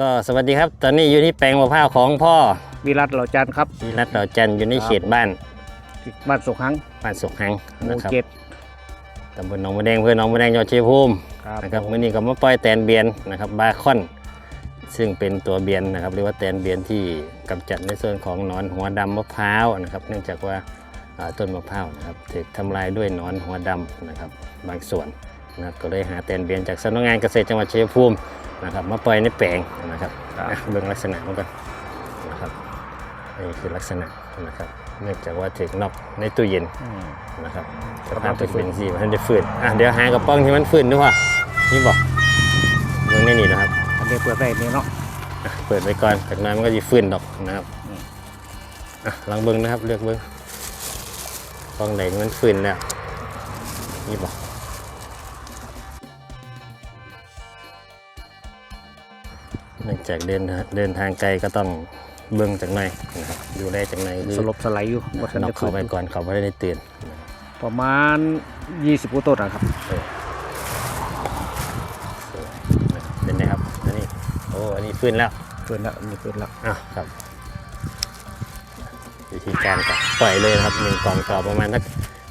ก็สวัสดีครับ ตอนนี้อยู่ที่แปลงมะพร้าวของพ่อวิรัตเหล่าจันทร์ครับวิรัตเราจันทร์อยู่ในเขตบ้านที่บ้านสุขหังบ้านสุขหังหมู่นะครับเจ็ด ตำบลหนองบัวแดงอำเพื่อหนองบัวแดงจังหวัดชัยภูมิครับนะครับมื่อนี้ก็มาปล่อยแตนเบียนนะครับบาคอน ซึ่งเป็นตัวเบียนนะครับเรียกว่าแตนเบียนที่กำจัดในส่วนของหนอนหัวดำมะพร้าวนะครับ เนื่องจากว่าอ่าต้นมะพร้าวนะครับถูกทำลายด้วยหนอนหัวดำนะครับบางส่วน นะครับก็เลยหาแตนเบียนจากสำนักงานเกษตรจังหวัดชัยภูมินะครับมาปล่อยในแปลงนะครับอะเบื้องลักษณะมันกันนะครับนี่คือลักษณะนะครับเนื่องจากว่าถูกน็อกในตู้เย็นอืม นะครับสภาพจะเป็นสีมันจะฝืนอะเดี๋ยวหากระป๋องที่มันฝืนด้วยว่ะนี่บอกเรื่องนี้นี่นะครับ อันนี้เปิดได้นี่เนาะอะเปิดไว้ก่อนจากนั้นมันก็จะฝืนดอกนะครับอืม อะลองเบิ้งนะครับ เลือกเบิ้งกล้องไหนที่มันฝืนแล้วนี่บอก เนื่องจากเดินเดินทางไกลก็ต้องเบิ้งจากในนะครับดูแลจากในคือสลบสไลด์อยู่บ่ทันนอได้กเข้าไปฟื้นก่อนเขาไม่ได้ตื่นประมาณ 20กุต้นนะครับเป็นไงครับอันนี้โอ้อันนี้ฟื้นแล้วเกินแล้วอันนี้เกินแล้วอะครับวิธีการก็ปล่อยเลยนะครับหนึ่งกล่องต่อประมาณสัก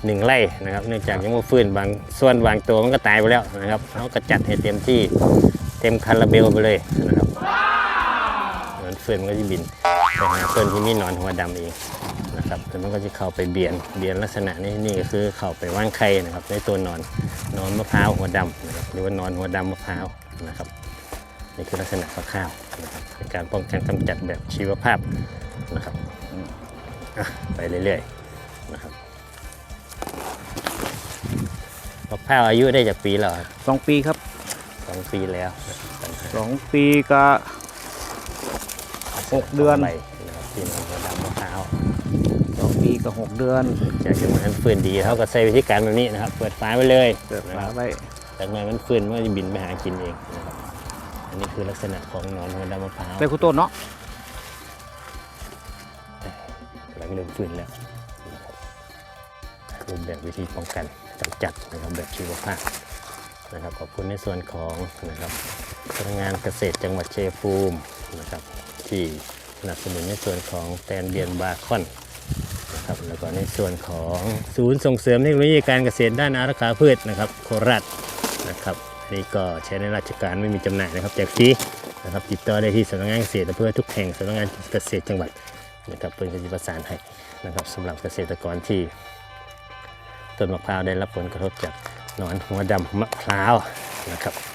หนึ่งไร่นะครับ เนื่องจากยังไม่ฟื้นบางส่วนบางตัวมันก็ตายไปแล้วนะครับเขาก็จัดให้เต็มที่เต็มคาราเบลไปเลยนะครับ มันฟื้นมันก็จะบินไปหาต้นที่มีหนอนหัวดำเองนะครับแล้วมันก็จะเข้าไปเบียนเบียนลักษณะนี้นี่ก็คือเข้าไปว่างไข่นะครับในตัวหนอนหนอนมะพร้าวหัวดำนะครับหรือว่าหนอนหัวดำมะพร้าวนะครับนี่คือลักษณะคร่าวๆนะครับเป็นการป้องกันกำจัดแบบชีวภาพนะครับอืมอะไปเรื่อยๆนะครับมะพร้าวอายุได้จากปีแล้วครับสองปีครับสองปีแล้วปัญหาสองปีก็ หกเดือนใบนะครับที่มันระดับมะพร้าวสองปีก็หกเดือนจากที่มันฟื้นดีเขาก็ใช้วิธีการแบบนี้นะครับ เปิดฝาไว้เลยเกิดนะคมารับไว้จากนั้นมันฟื้นมันก็จะบินไปหากินเองนะครับอันนี้คือลักษณะของหนอนหัวดำมะพร้าวได้กุต้นเนาะกำลังเริ่มฟื้นแล้วนะครับรูปแบบวิธีป้องกันกำจัดนะครับแบบชีวภาพนะครับขอบคุณในส่วนของนะครับพนักงานเกษตรจังหวัดชัยภูมินะครับ ที่สนับสนุนในส่วนของแตนเบียนบาคอนนะครับแล้วก็ในส่วนของศูนย์ส่งเสริมเทคโนโลยีการเกษตรด้านอารักขาพืชนะครับ โคราชนะครับอันนี่ก็ใช้ในราชการไม่มีจำหน่ายนะครับแจกฟรีนะครับติดต่อได้ที่สำนักงานเกษตรอำเภอทุกแห่งสำนักงานเกษตรจังหวัดนะครับเพื่อนก็จะประสานให้นะครับสำหรับเกษตรกรที่ต้นมะพร้าวได้รับผลกระทบจากหนอนหัวดำมะพร้าวนะครับ